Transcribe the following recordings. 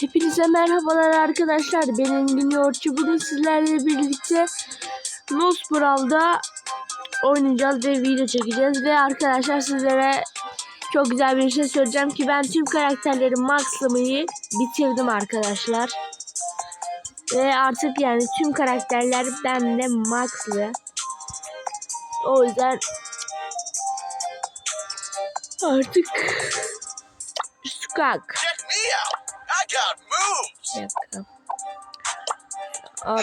Hepinize merhabalar arkadaşlar. Ben Engin Yoğurtçu. Bugün sizlerle birlikte Nus Brawl'da oynayacağız ve video çekeceğiz. Ve arkadaşlar sizlere çok güzel bir şey söyleyeceğim ki ben tüm karakterleri maxlamayı bitirdim arkadaşlar. Ve artık yani tüm karakterler bende maxlı. O yüzden Bir dakika. Abi.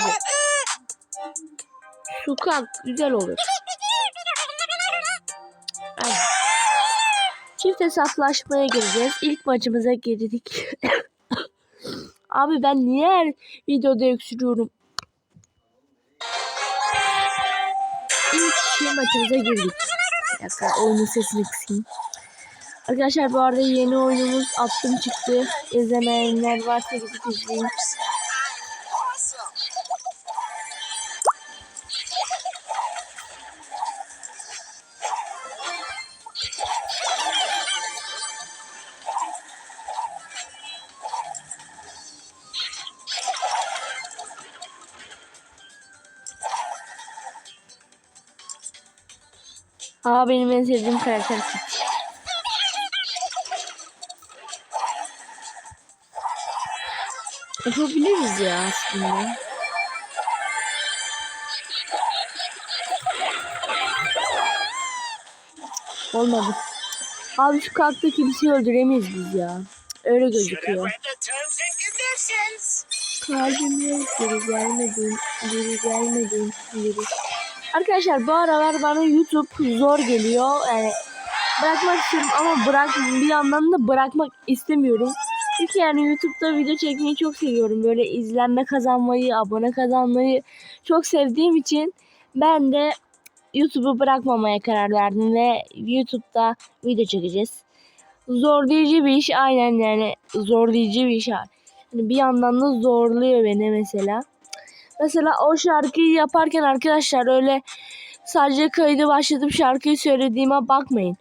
Sokak güzel olur. Hadi. Çift hesaplaşmaya gireceğiz. İlk maçımıza girdik. Abi ben niye her videoda öksürüyorum? İlk şey maçımıza girdik. Bir dakika oyunun sesini kısayım. Arkadaşlar bu arada yeni oyunumuz attım çıktı. İzlemeyenler varsa gidip izleyin. Aa benim en sevdiğim karakter. Yapabiliriz ya aslında. Olmadı. Abi şu kalkta kimseyi öldüremeyiz biz ya. Öyle gözüküyor. Read the terms and conditions. Kalbim yok geri gelmedin, geri gelmedin, geri. Arkadaşlar bu aralar bana YouTube zor geliyor. Yani bırakmak istiyorum ama bırak bir yandan da bırakmak istemiyorum. Çünkü yani YouTube'da video çekmeyi çok seviyorum. Böyle izlenme kazanmayı, abone kazanmayı çok sevdiğim için ben de YouTube'u bırakmamaya karar verdim ve YouTube'da video çekeceğiz. Zorlayıcı bir iş aynen yani zorlayıcı bir iş. Yani bir yandan da zorluyor beni mesela. Mesela o şarkıyı yaparken arkadaşlar öyle sadece kaydı başlatıp şarkıyı söylediğime bakmayın.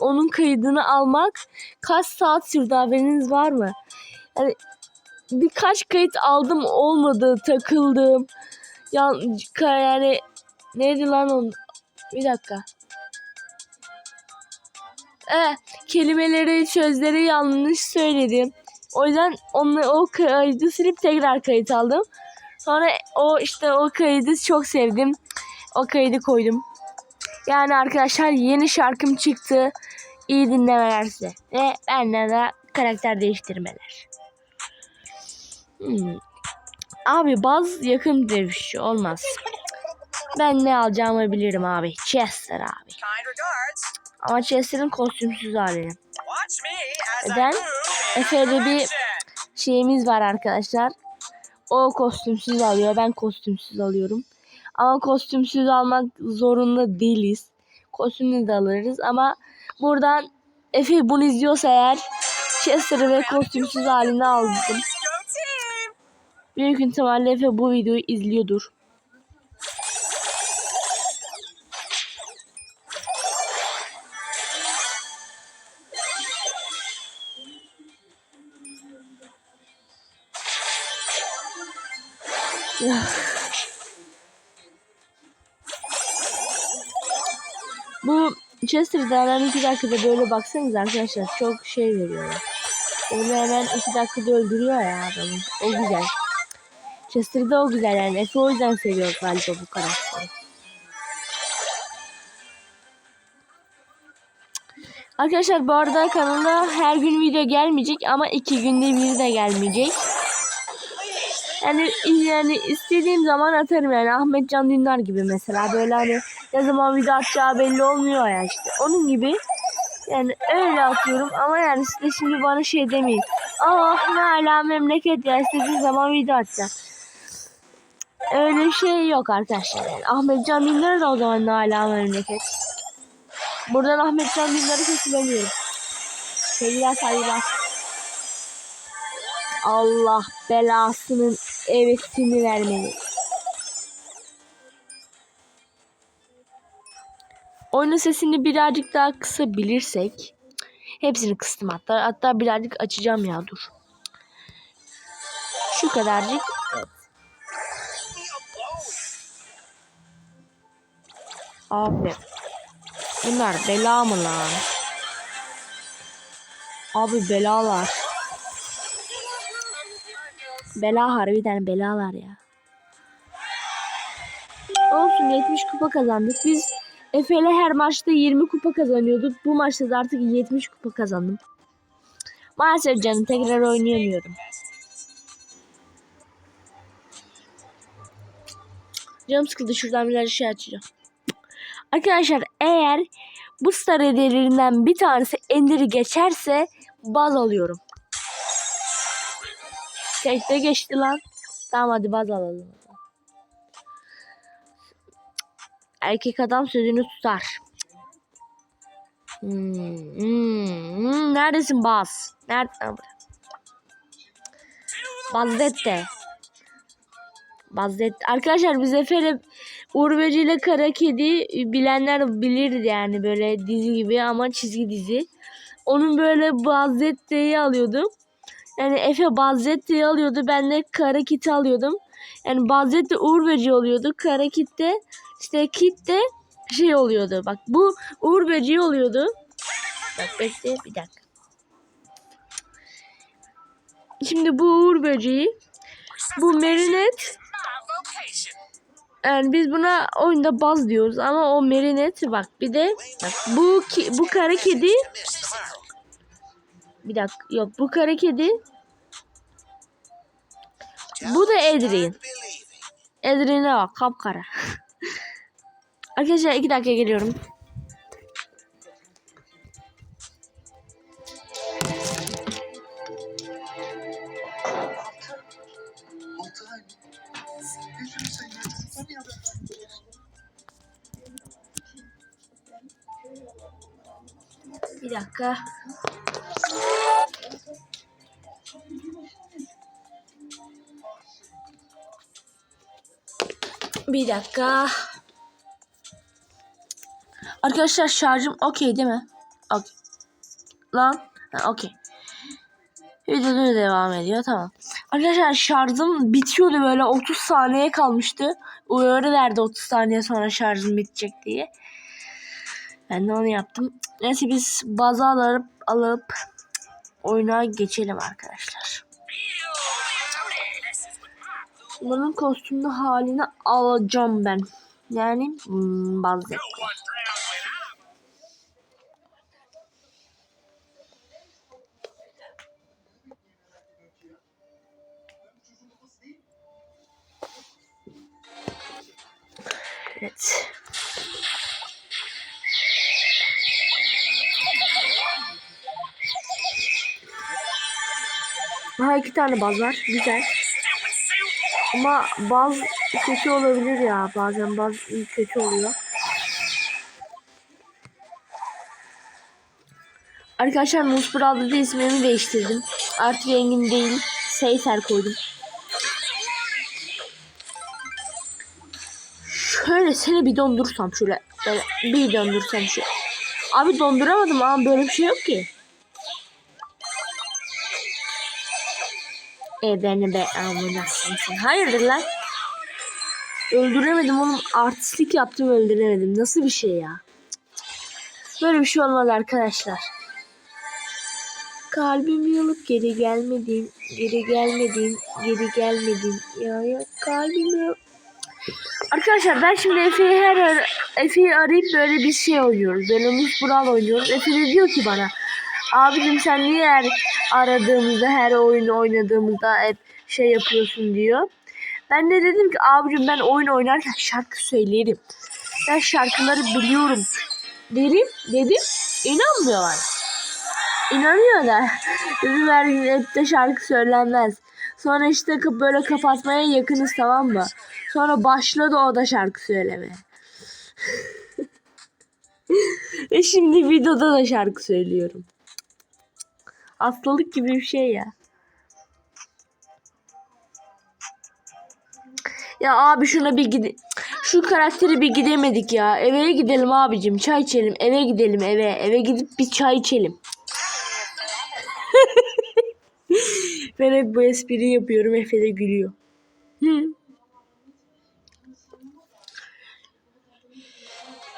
Onun kaydını almak kaç saat sürdü haberiniz var mı? Yani birkaç kayıt aldım olmadı takıldım. Yani, yani neydi lan onun? Bir dakika. Eh, kelimeleri, sözleri yanlış söyledim. O yüzden onu o kaydı silip tekrar kayıt aldım. Sonra o işte o kaydı çok sevdim. O kaydı koydum. Yani arkadaşlar yeni şarkım çıktı. İyi dinlemeler size. Ve benden de karakter değiştirmeler. Hmm. Abi baz yakın dövüşçü olmaz. Ben ne alacağımı bilirim abi. Chester abi. Ama Chester'ın kostümsüz halini. Neden? Efe'de bir şeyimiz var arkadaşlar. O kostümsüz alıyor. Ben kostümsüz alıyorum. Ama kostümsüz almak zorunda değiliz. Kostümlü de alırız ama buradan Efe bunu izliyorsa eğer Chester'ı ve kostümsüz halini aldım. Büyük ihtimalle Efe bu videoyu izliyordur. Bu Chester'da hemen 2 dakikada böyle baksanız arkadaşlar çok şey veriyor. Onu hemen 2 dakikada öldürüyor ya adamı. O güzel. Chester'da o güzel yani. Efe o yüzden seviyor galiba bu karakteri. Arkadaşlar bu arada kanalda her gün video gelmeyecek ama iki günde bir de gelmeyecek. Yani yani istediğim zaman atarım yani Ahmet Can Dündar gibi mesela böyle hani ne zaman video atacağı belli olmuyor ya işte onun gibi yani öyle atıyorum ama yani size şimdi bana şey demeyin. Ah ne hala memleket ya istediği zaman video atacağım. Öyle şey yok arkadaşlar. Yani Ahmet Can Dündar da o zaman ne memleket. Buradan Ahmet Can Dündar'ı kötülemiyorum. Sevgiler saygılar. Allah belasının evetini vermeli. Oyunun sesini birazcık daha kısabilirsek. Hepsini kıstım hatta. Hatta birazcık açacağım ya dur. Şu kadarcık. Abi. Bunlar bela mı lan? Abi belalar. Bela harbiden belalar ya. Olsun 70 kupa kazandık. Biz Efe her maçta 20 kupa kazanıyorduk. Bu maçta da artık 70 kupa kazandım. Maalesef canım tekrar oynayamıyorum. Canım sıkıldı şuradan biraz şey açacağım. Arkadaşlar eğer bu star hediyelerinden bir tanesi Ender'i geçerse baz alıyorum. Tekte geçti lan. Tamam hadi baz alalım. Erkek adam sözünü tutar. Hmm, hmm, hmm. Neredesin Baz? Nerede? Bazdette. Bazdette. Arkadaşlar biz Efe'yle Uğur Böceği ile Kara Kedi bilenler bilirdi yani böyle dizi gibi ama çizgi dizi. Onun böyle Bazdette'yi alıyordum. Yani Efe Bazdette'yi alıyordu. Ben de Kara Kit'i alıyordum. Yani Bazdette Uğur Böceği oluyordu. Kara Kit de işte Kit de şey oluyordu. Bak bu Uğur Böceği oluyordu. Bak bekle bir dakika. Şimdi bu Uğur Böceği bu Merinet yani biz buna oyunda baz diyoruz ama o Merinet bak bir de bak bu ki, bu kara kedi. Bir dakika yok bu kara kedi bu da Edrin. Edrin'e bak kapkara. Arkadaşlar iki dakika geliyorum. Bir dakika. Bir dakika. Arkadaşlar şarjım okey değil mi? Okey. Lan. Okey. Video devam ediyor tamam. Arkadaşlar şarjım bitiyordu böyle 30 saniye kalmıştı. Uyarı verdi 30 saniye sonra şarjım bitecek diye. Ben de onu yaptım. Neyse biz bazı alıp alıp oyuna geçelim arkadaşlar. Bunun kostümlü halini alacağım ben. Yani hmm, bazı. Evet. Aha iki tane baz var. Güzel. Ama baz kötü olabilir ya. Bazen baz kötü oluyor. Arkadaşlar Musbral'da da ismimi değiştirdim. Artık Engin değil. Seyser koydum. Şöyle seni bir dondursam şöyle. Bir dondursam şu. Abi donduramadım ama böyle bir şey yok ki. E beni be sen. Hayırdır lan? Öldüremedim oğlum. Artistlik yaptım öldüremedim. Nasıl bir şey ya? Böyle bir şey olmaz arkadaşlar. Kalbimi yılıp geri gelmedin, geri gelmedin, geri gelmedin. Ya ya kalbimi Arkadaşlar ben şimdi Efe'yi her Efe'yi arayıp böyle bir şey oynuyoruz. Böyle Mus Brawl oynuyoruz. Efe de diyor ki bana abicim sen niye her aradığımızda her oyunu oynadığımızda hep şey yapıyorsun diyor. Ben de dedim ki abicim ben oyun oynarken şarkı söylerim. Ben şarkıları biliyorum. Dedim, dedim. İnanmıyorlar. İnanıyor da. Dedim her gün hep de şarkı söylenmez. Sonra işte böyle kapatmaya yakınız tamam mı? Sonra başladı o da şarkı söylemeye. Ve şimdi videoda da şarkı söylüyorum. Hastalık gibi bir şey ya. Ya abi şuna bir gidin. Şu karakteri bir gidemedik ya. Eve gidelim abicim. Çay içelim. Eve gidelim eve. Eve gidip bir çay içelim. ben hep bu espriyi yapıyorum. Efe de gülüyor. Hı.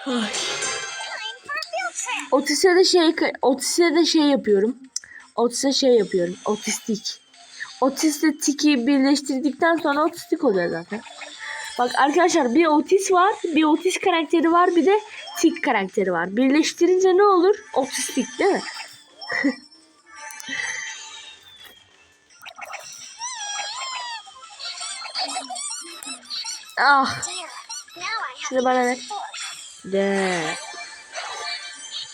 Ay. Otise de şey otise de şey yapıyorum. Otise şey yapıyorum. Otistik. Otistle tiki birleştirdikten sonra otistik oluyor zaten. Bak arkadaşlar bir otis var, bir otis karakteri var, bir de tik karakteri var. Birleştirince ne olur? Otistik değil mi? ah, şunu bana ver. De.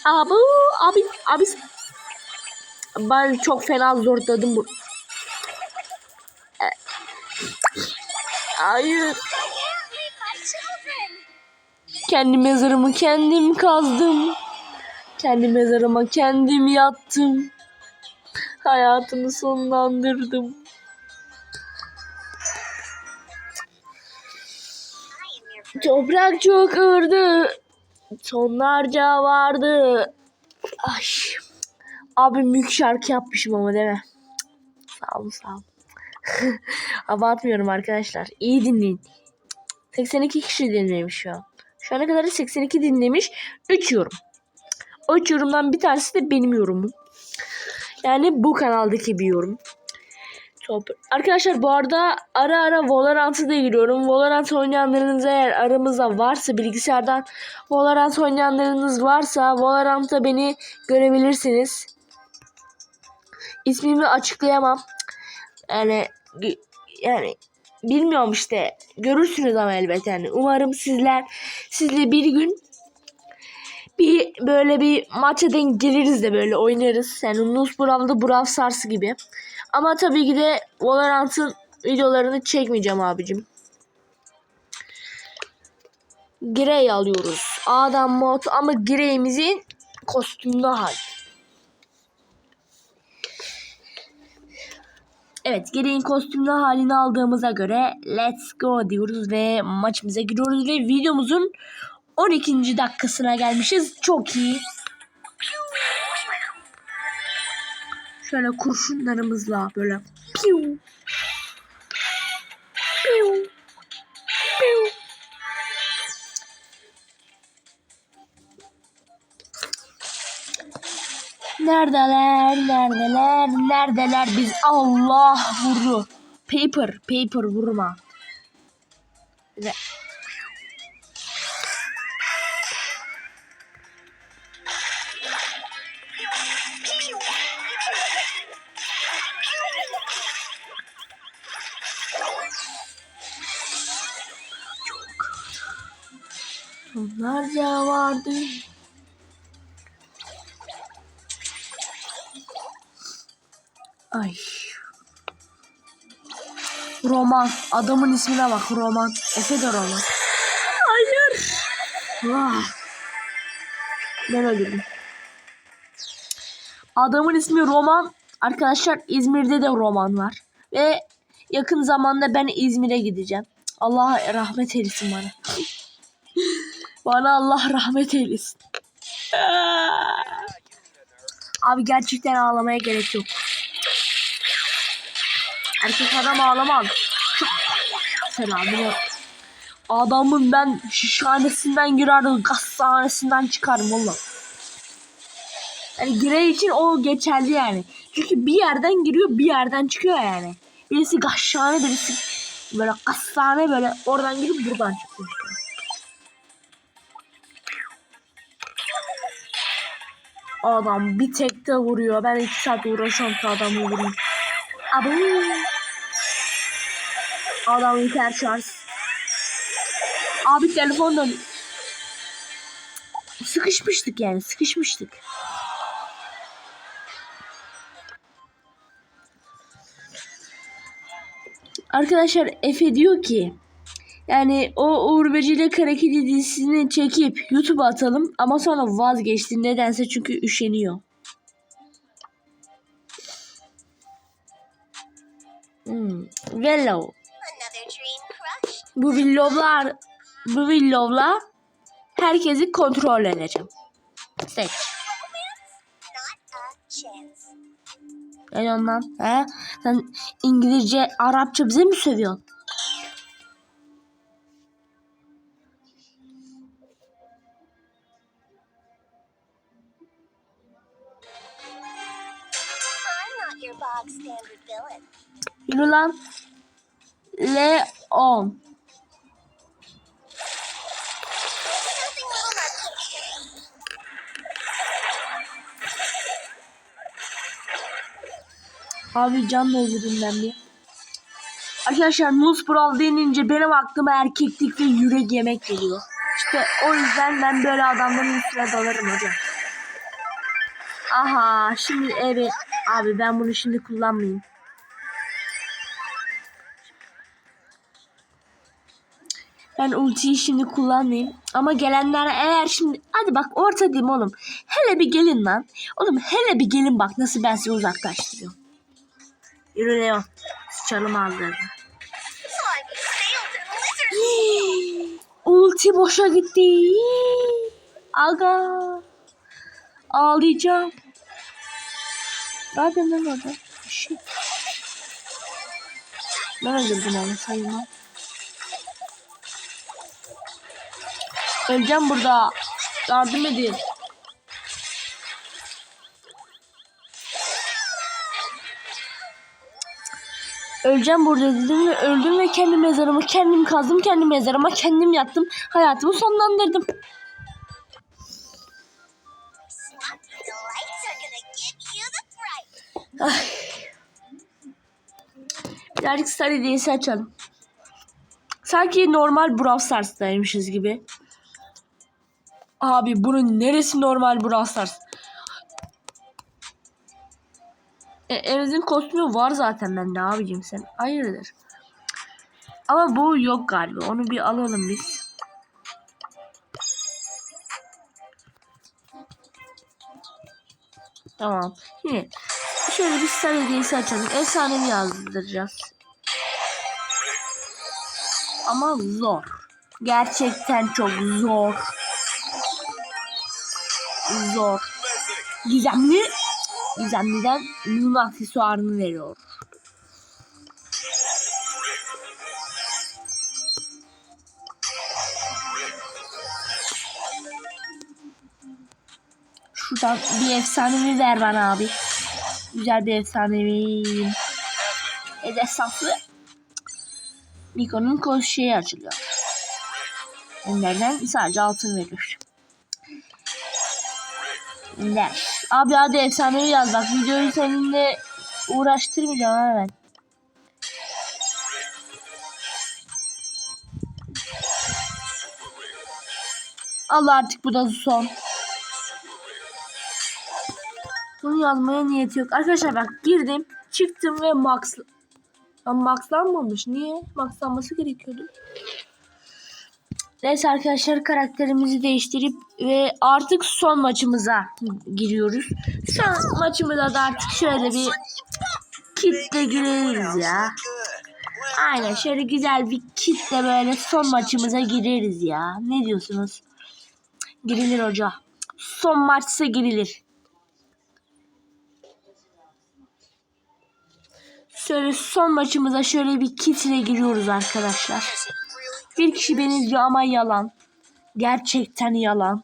Abi, abi, abi. Ben çok fena zorladım bu. Hayır. Kendi mezarımı kendim kazdım. Kendi mezarıma kendim yattım. Hayatımı sonlandırdım. Toprak çok ağırdı. Tonlarca vardı. Ay. Abi mülk şarkı yapmışım ama değil mi? Sağ olun sağ olun. Abartmıyorum arkadaşlar. İyi dinleyin. 82 kişi dinlemiş şu an. Şu ana kadar 82 dinlemiş. 3 yorum. O 3 yorumdan bir tanesi de benim yorumum. Yani bu kanaldaki bir yorum. Top. Arkadaşlar bu arada ara ara Valorant'a da giriyorum. Valorant oynayanlarınız eğer aramızda varsa bilgisayardan Valorant oynayanlarınız varsa Valorant'ta beni görebilirsiniz. İsmimi açıklayamam. Yani yani bilmiyorum işte görürsünüz ama elbet yani umarım sizler sizle bir gün bir böyle bir maça denk geliriz de böyle oynarız. Yani Nus Brawl'da Brawl Stars gibi. Ama tabii ki de Valorant'ın videolarını çekmeyeceğim abicim. Grey alıyoruz. Adam mod ama Grey'imizin kostümlü hali. Evet Grey'in kostümlü halini aldığımıza göre let's go diyoruz ve maçımıza giriyoruz ve videomuzun 12. dakikasına gelmişiz. Çok iyi. Şöyle kurşunlarımızla böyle piu Neredeler, neredeler, neredeler biz Allah vuru. Paper, paper vurma. Ve Onlarca vardı. Ay. Roman. Adamın ismine bak Roman. Efe de Roman. Hayır. Vah. Ben öldürdüm. Adamın ismi Roman. Arkadaşlar İzmir'de de Roman var. Ve yakın zamanda ben İzmir'e gideceğim. Allah rahmet eylesin bana. bana Allah rahmet eylesin. Abi gerçekten ağlamaya gerek yok. Erkek adam ağlamaz. Selamını. Adamın ben şişhanesinden girerdim. Gazhanesinden çıkarım valla. Yani Grey için o geçerli yani. Çünkü bir yerden giriyor bir yerden çıkıyor yani. Birisi gazhane birisi böyle gazhane böyle oradan girip buradan çıkıyor. Adam bir tekte vuruyor. Ben iki saat uğraşıyorum ki adamı vurayım. Abi. Adam hiper şarj. Abi telefondan sıkışmıştık yani sıkışmıştık. Arkadaşlar Efe diyor ki yani o Uğur Beceri Karakedi dizisini çekip YouTube'a atalım ama sonra vazgeçti nedense çünkü üşeniyor. Hmm. Vello. Bu villoglar bu Willow'la herkesi kontrol edeceğim. Seç. Chance. Gel ondan. He? Sen İngilizce, Arapça bize mi sövüyorsun? Yürü lan. Leon. Abi can doldurdum ben bir. Arkadaşlar Nuz Brawl denince benim aklıma erkeklik ve yürek yemek geliyor. İşte o yüzden ben böyle adamların üstüne dalarım hocam. Aha şimdi evet. Abi ben bunu şimdi kullanmayayım. Ben ultiyi şimdi kullanmayayım. Ama gelenlere eğer şimdi... Hadi bak ortadayım oğlum. Hele bir gelin lan. Oğlum hele bir gelin bak nasıl ben sizi uzaklaştırıyorum. Yürü Leon. Sıçalım lizard. Ulti boşa gitti. Aga. Ağlayacağım. Nereden lan orada? Shit. Ben öldürdüm onu sayılmam. Öleceğim burada. Yardım edin. Öleceğim burada dedim ve öldüm ve kendi mezarımı kendim kazdım. Kendi mezarıma kendim yattım. Hayatımı sonlandırdım. The fright. Birazcık Star hediyesi açalım. Sanki normal Brawl Stars'taymışız gibi. Abi bunun neresi normal Brawl Stars? E, Enes'in kostümü var zaten bende abicim sen. Hayırdır? Ama bu yok galiba. Onu bir alalım biz. Tamam. Şimdi şöyle bir star hediyesi açalım. Efsanevi yazdıracağız. Ama zor. Gerçekten çok zor. Zor. Gizemli. Gizemliden bunun aksesuarını veriyor. Şuradan bir efsanevi ver bana abi. Güzel bir efsanevi. Edesası. Miko'nun koz şeyi açılıyor. Onlardan sadece altın verir. Ender. Abi hadi efsanevi yaz bak videoyu seninle uğraştırmayacağım ha ben. Allah artık bu da son. Bunu yazmaya niyet yok. Arkadaşlar bak girdim, çıktım ve max maxlanmamış. Niye? Maxlanması gerekiyordu. Neyse arkadaşlar karakterimizi değiştirip ve artık son maçımıza giriyoruz. Son maçımıza da artık şöyle bir kitle gireriz ya. Aynen şöyle güzel bir kitle böyle son maçımıza gireriz ya. Ne diyorsunuz? Girilir hoca. Son maçsa girilir. Şöyle son maçımıza şöyle bir kitle giriyoruz arkadaşlar. Bir kişi beni izliyor ama yalan. Gerçekten yalan.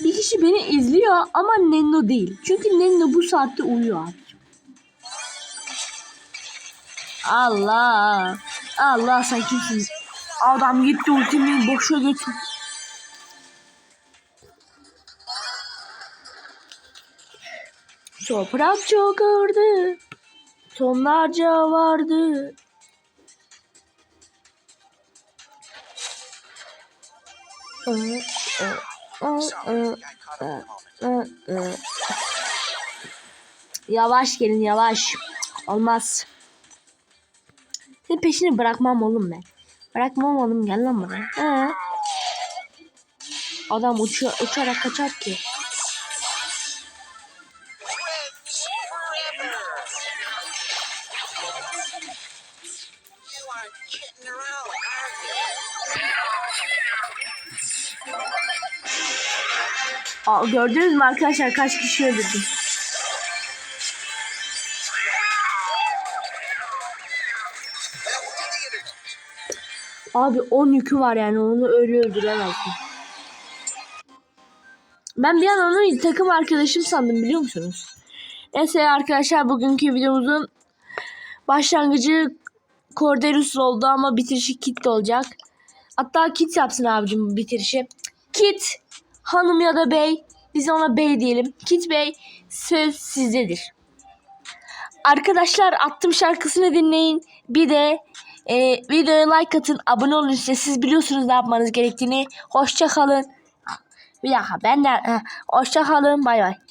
bir kişi beni izliyor ama Nenno değil. Çünkü Nenno bu saatte uyuyor abi. Allah. Allah sen kimsin? Adam gitti ultimi boşa götür. Toprak çok ağırdı. Tonlarca vardı. Yavaş gelin yavaş. Olmaz. Senin peşini bırakmam oğlum ben. Bırakmam oğlum gel lan buraya. Adam uçuyor, uçarak kaçar ki. Gördünüz mü arkadaşlar kaç kişi öldürdüm? Abi 10 yükü var yani onu öyle öldüremezdim. Ben bir an onu takım arkadaşım sandım biliyor musunuz? Neyse arkadaşlar bugünkü videomuzun başlangıcı Corderus oldu ama bitirişi Kit olacak. Hatta Kit yapsın abicim bitirişi. Kit hanım ya da bey biz ona bey diyelim. Kit bey söz sizdedir. Arkadaşlar attım şarkısını dinleyin. Bir de e, videoya like atın. Abone olun işte. Siz biliyorsunuz ne yapmanız gerektiğini. Hoşça kalın. Bir dakika ben de. Hoşça kalın. Bay bay.